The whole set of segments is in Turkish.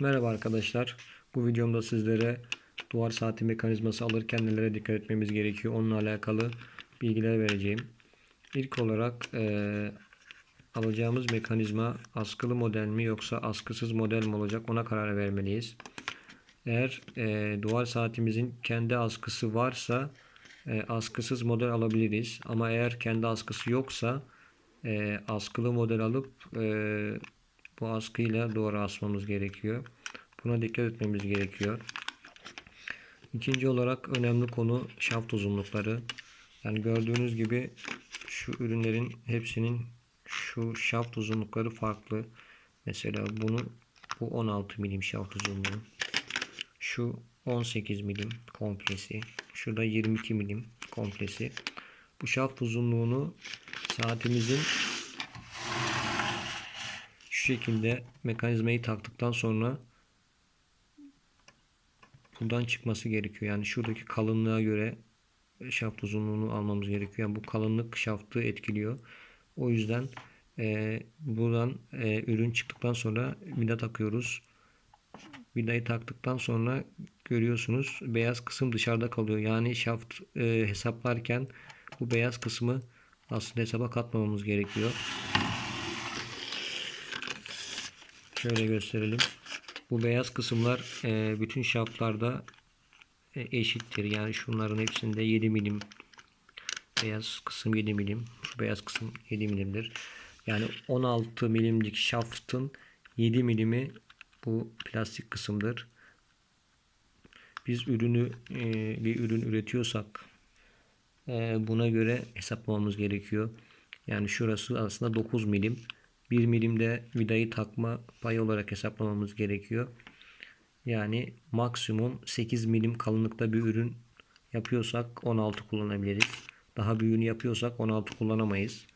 Merhaba arkadaşlar. Bu videomda sizlere duvar saati mekanizması alırken nelere dikkat etmemiz gerekiyor onunla alakalı bilgiler vereceğim. İlk olarak eee, alacağımız mekanizma askılı model mi yoksa askısız model mi olacak ona karar vermeliyiz. Eğer eee, duvar saatimizin kendi askısı varsa eee, askısız model alabiliriz. Ama eğer kendi askısı yoksa eee, askılı model alıp eee, bu askıyla doğru asmamız gerekiyor. Buna dikkat etmemiz gerekiyor. İkinci olarak önemli konu şaft uzunlukları. Yani gördüğünüz gibi şu ürünlerin hepsinin şu şaft uzunlukları farklı. Mesela bunu bu 16 milim şaft uzunluğu. Şu 18 milim komplesi. Şurada 22 milim komplesi. Bu şaft uzunluğunu saatimizin şekilde mekanizmayı taktıktan sonra buradan çıkması gerekiyor. Yani şuradaki kalınlığa göre şaft uzunluğunu almamız gerekiyor. Yani bu kalınlık şaftı etkiliyor. O yüzden e, buradan e, ürün çıktıktan sonra vida takıyoruz. Vidayı taktıktan sonra görüyorsunuz beyaz kısım dışarıda kalıyor. Yani şaft e, hesaplarken bu beyaz kısmı aslında hesaba katmamamız gerekiyor. Şöyle gösterelim. Bu beyaz kısımlar e, bütün şaftlarda e, eşittir. Yani şunların hepsinde 7 milim beyaz kısım 7 milim. Şu beyaz kısım 7 milimdir. Yani 16 milimlik şaftın 7 milimi bu plastik kısımdır. Biz ürünü e, bir ürün üretiyorsak e, buna göre hesaplamamız gerekiyor. Yani şurası aslında 9 milim. 1 milimde vidayı takma payı olarak hesaplamamız gerekiyor. Yani maksimum 8 milim kalınlıkta bir ürün yapıyorsak 16 kullanabiliriz. Daha büyüğünü yapıyorsak 16 kullanamayız.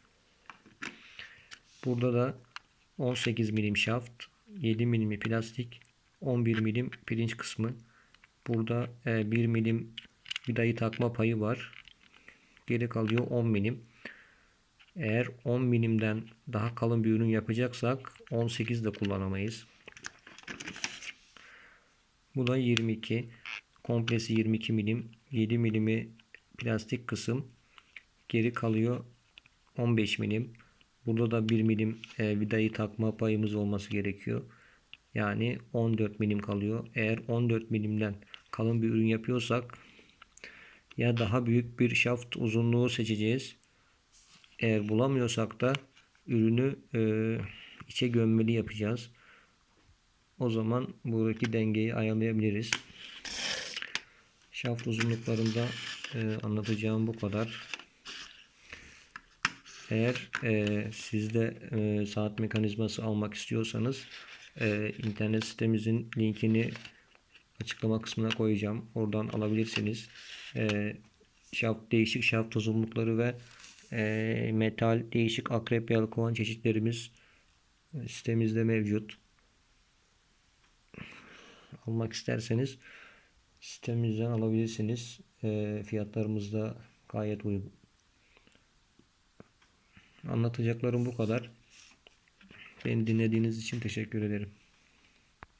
Burada da 18 milim şaft, 7 milimi plastik, 11 milim pirinç kısmı. Burada 1 milim vidayı takma payı var. Geri kalıyor 10 milim. Eğer 10 milimden daha kalın bir ürün yapacaksak 18 de kullanamayız. Bu da 22. Komplesi 22 milim. 7 milimi plastik kısım. Geri kalıyor 15 milim. Burada da 1 milim e, vidayı takma payımız olması gerekiyor. Yani 14 milim kalıyor. Eğer 14 milimden kalın bir ürün yapıyorsak ya daha büyük bir şaft uzunluğu seçeceğiz. Eğer bulamıyorsak da ürünü e, içe gömmeli yapacağız. O zaman buradaki dengeyi ayarlayabiliriz. Şaft uzunluklarında e, anlatacağım bu kadar. Eğer e, siz e, saat mekanizması almak istiyorsanız e, internet sitemizin linkini açıklama kısmına koyacağım. Oradan alabilirsiniz. E, şaft değişik şaft uzunlukları ve e, metal değişik akrep yelkovan çeşitlerimiz sitemizde mevcut. Almak isterseniz sitemizden alabilirsiniz. E, fiyatlarımız da gayet uygun. Anlatacaklarım bu kadar. Beni dinlediğiniz için teşekkür ederim.